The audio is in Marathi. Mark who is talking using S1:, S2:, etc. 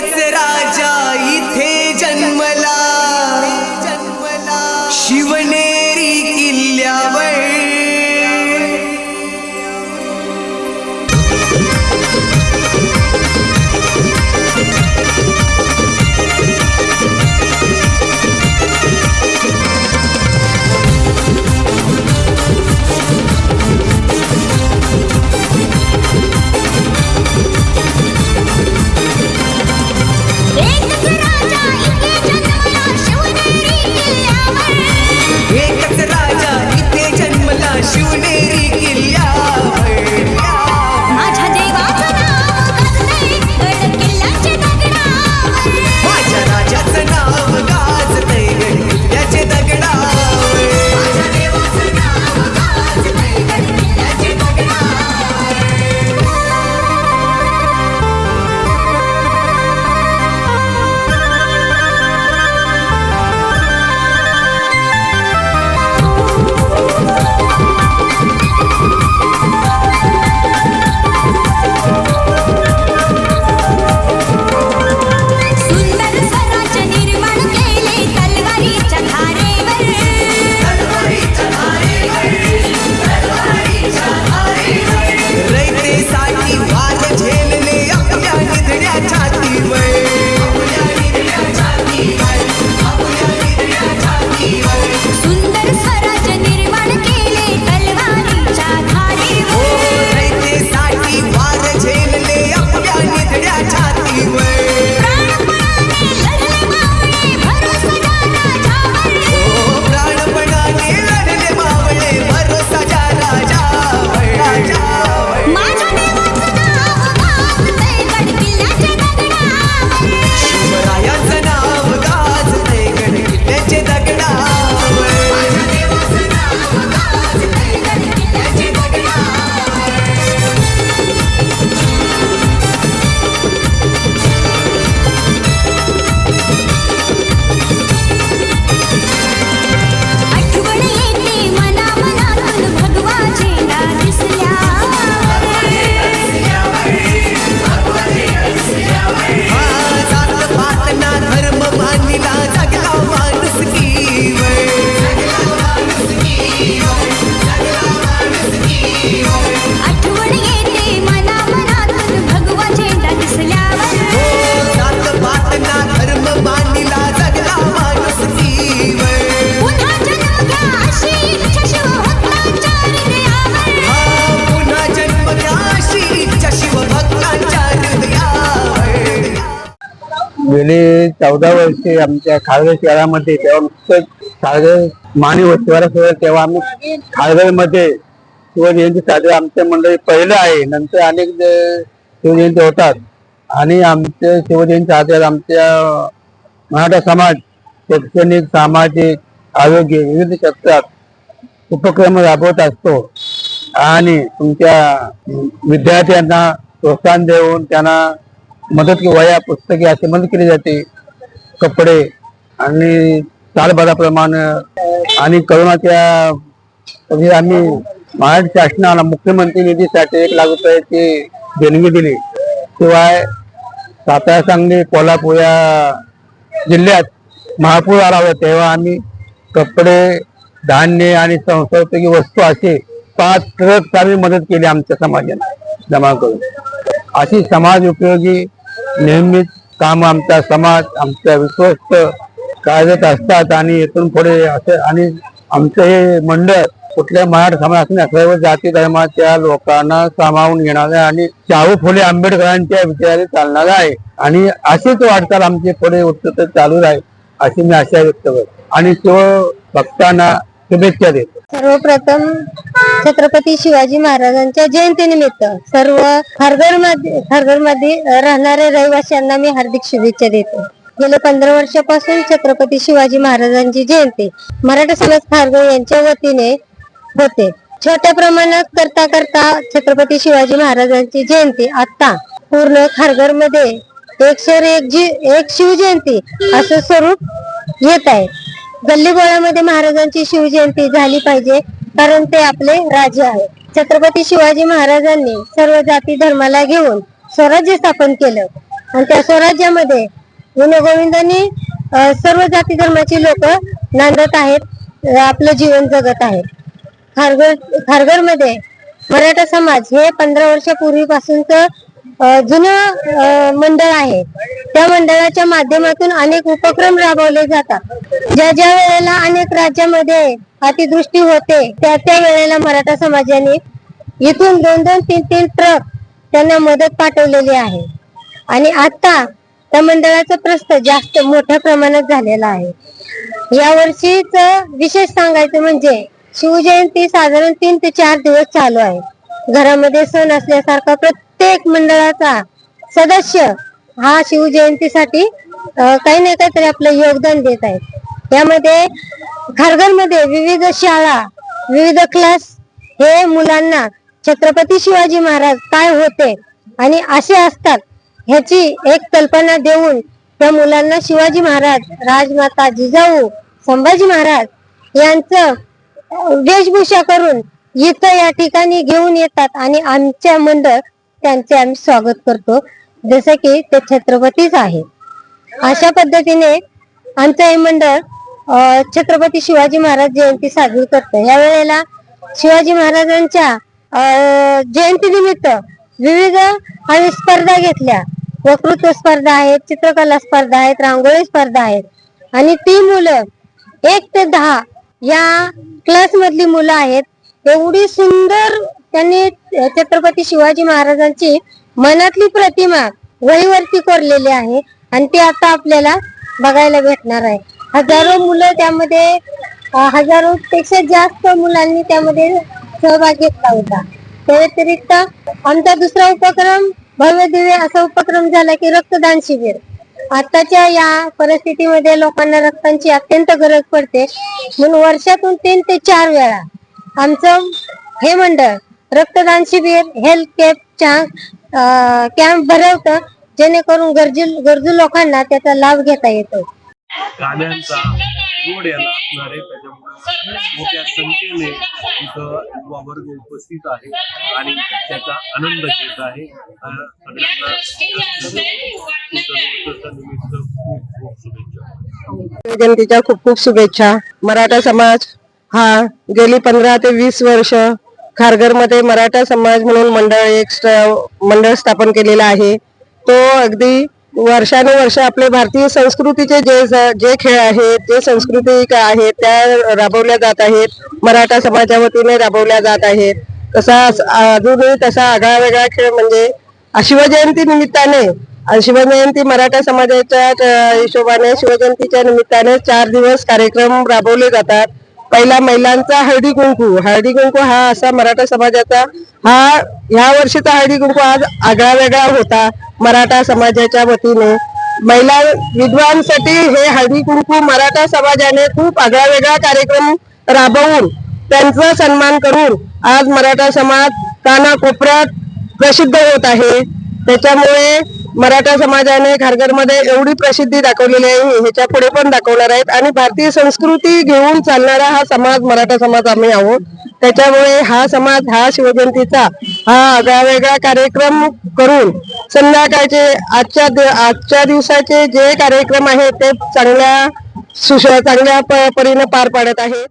S1: एकच राजा इथे जन्मला. शिवने இல்லை
S2: गेली चौदा वर्षे आमच्या खारघर शहरामध्ये तेव्हा नुसतं खारघर मानी वस्तीवारासोबत तेव्हा आम्ही खारघरमध्ये शिवजयंती साजरी आमच्या मंडळी पहिलं आहे. नंतर अनेक शिवजयंती होतात. आणि आमच्या शिवजयंती साजऱ्यात आमच्या मराठा समाज शैक्षणिक सामाजिक आरोग्य विविध क्षेत्रात उपक्रम राबवत असतो. आणि तुमच्या विद्यार्थ्यांना प्रोत्साहन देऊन त्यांना मदत की वया पुस्तके असे मदत केली जाते. कपडे आणि सालबाराप्रमाणे आणि करोनाच्या म्हणजे आम्ही महाराष्ट्र शासनाला मुख्यमंत्री निधीसाठी एक लाख रुपयाची देणगी दिली. शिवाय सातारा सांगली कोल्हापूर या जिल्ह्यात महापूर आला होता तेव्हा आम्ही कपडे धान्य आणि संस्थापैकी वस्तू असे पाच ट्रक आम्ही मदत केली आमच्या समाजाने. जमा करून. अशी समाज उपयोगी नेहमीच काम आमचा समाज आमचा विश्वस्त कार्यरत असतात आणि इथून पुढे असे आणि आमचं हे मंडळ कुठल्या मराठा समाजाने सर्व जाती धर्माच्या लोकांना सामावून घेणारे आणि शाहू फुले आंबेडकरांच्या विचाराने चालणार आहे. आणि अशीच वाटचाल आमची पुढे उत्तर चालू राहील अशी मी आशा व्यक्त करतो. आणि तो भक्तांना शुभेच्छा देतो.
S3: सर्वप्रथम छत्रपती शिवाजी महाराजांच्या जयंतीनिमित्त सर्व खारघरमध्ये खारघरमध्ये राहणाऱ्या रहिवाशांना मी हार्दिक शुभेच्छा देतो. गेल्या पंधरा वर्षापासून छत्रपती शिवाजी महाराजांची जयंती मराठा समाज खारघर यांच्या वतीने होते. छोट्या प्रमाणात करता करता छत्रपती शिवाजी महाराजांची जयंती आता पूर्ण खारघरमध्ये एकशे एक जी एक शिवजयंती असं स्वरूप येत आहे. गल्लीबोळामध्ये महाराजांची शिवजयंती झाली पाहिजे. कारण ते आपले राजे आहेत. छत्रपती शिवाजी महाराजांनी सर्व जाती धर्माला घेऊन स्वराज्य स्थापन केलं. आणि त्या स्वराज्यामध्ये गुणगोविंदांनी सर्व जाती धर्माची लोक नांदत आहेत. आपलं जीवन जगत आहेत. खारघर खारघरमध्ये मराठा समाज हे पंधरा वर्षापूर्वीपासूनच जुनं मंडळ आहे. त्या मंडळाच्या माध्यमातून अनेक उपक्रम राबवले जातात. ज्या ज्या वेळेला अनेक राज्यामध्ये अतिदृष्टी होते त्या त्या वेळेला मराठा समाजाने इथून दोन दोन तीन तीन ट्रक त्यांना मदत पाठवलेली आहे. आणि आता त्या मंडळाचा प्रस्त जास्त मोठ्या प्रमाणात झालेला आहे. या वर्षीच विशेष सांगायचं म्हणजे शिवजयंती साधारण तीन ते चार दिवस चालू आहे. घरामध्ये सण असल्यासारखा प्रत्येक प्रत्येक मंडळाचा सदस्य हा शिवजयंतीसाठी काही ना काहीतरी आपलं योगदान देत आहेत. यामध्ये खारघरमध्ये विविध शाळा विविध क्लास हे मुलांना छत्रपती शिवाजी महाराज काय होते आणि असे असतात ह्याची एक कल्पना देऊन त्या मुलांना शिवाजी महाराज राजमाता जिजाऊ संभाजी महाराज यांचं वेशभूषा करून इथं या ठिकाणी घेऊन येतात आणि आमच्या मंडळ त्यांचे आम्ही स्वागत करतो. जसं की ते छत्रपतीच आहे अशा पद्धतीने आमचं हे मंडळ छत्रपती शिवाजी महाराज जयंती साजरी करतं. या वेळेला शिवाजी महाराजांच्या अं, जयंतीनिमित्त विविध आम्ही स्पर्धा घेतल्या. वक्तृत्व स्पर्धा आहेत चित्रकला स्पर्धा आहेत रांगोळी स्पर्धा आहेत. आणि ती मुलं एक ते दहा या क्लास मधली मुलं आहेत. एवढी सुंदर त्यांनी छत्रपती शिवाजी महाराजांची मनातली प्रतिमा वहीवरती कोरलेली आहे. आणि ती आता आपल्याला बघायला भेटणार आहे. हजारो मुलं त्यामध्ये हजारो पेक्षा जास्त मुलांनी त्यामध्ये सहभाग घेतला होता. त्या व्यतिरिक्त आमचा दुसरा उपक्रम भव्य दिव्य असा उपक्रम झाला की रक्तदान शिबिर. आताच्या या परिस्थितीमध्ये लोकांना रक्तांची अत्यंत गरज पडते. म्हणून वर्षातून तीन ते चार वेळा आमचं हे मंडळ रक्तदान शिबिर हेल्थ कॅम्पच्या कॅम्प भरवतं जेणेकरून गरजू गरजू लोकांना त्याचा लाभ घेता येतो.
S4: गाण्यांचा जोड याला असणार आहे त्याच्यामुळे मोठ्या संख्येने इथं युवा वर्ग उपस्थित आहे आणि त्याचा आनंद घेत आहे. सगळ्यांना
S5: जयंतीच्या खूप खूप शुभेच्छा. मराठा समाज हा गेली पंधरा ते वीस वर्ष खारघरमध्ये मराठा समाज म्हणून मंडळ एक मंडळ स्थापन केलेला आहे. तो अगदी वर्षानुवर्ष आपले भारतीय संस्कृतीचे जे जे खेळ आहेत जे सांस्कृतिक आहेत त्या राबवल्या जात आहेत. मराठा समाजा वतीने राबवल्या जात आहेत. तसा अजूनही तसा आगळा वेगळा खेळ म्हणजे शिवजयंती निमित्ताने आणि शिवजयंती मराठा समाजाच्या हिशोबाने शिवजयंतीच्या निमित्ताने चार दिवस कार्यक्रम राबवले जातात. पहिला महिलांचा हळदी कुंकू. हळदी कुंकू हा असा मराठा समाजाचा हा ह्या वर्षीचा हळदी कुंकू आज आगळा वेगळा होता मराठा समाजाच्या वतीने. महिला विद्वांसाठी हे हळदी कुंकू मराठा समाजाने खूप आगळा वेगळा कार्यक्रम राबवून त्यांचा सन्मान करून आज मराठा समाज कानाकोपऱ्यात प्रसिद्ध होत आहे. त्याच्यामुळे मराठा समाजाने खारघरमध्ये एवढी प्रसिद्धी दाखवलेली आहे ह्याच्या पुढे पण दाखवणार आहेत. आणि भारतीय संस्कृती घेऊन चालणारा हा समाज मराठा समाज आम्ही आहोत. त्याच्यामुळे हा समाज हा शिवजयंतीचा हा आगळा वेगळा कार्यक्रम करून संध्याकाळचे आजच्या आजच्या दिवसाचे जे कार्यक्रम आहेत ते चांगल्या सुश चांगल्या प- परीने पार पाडत आहेत.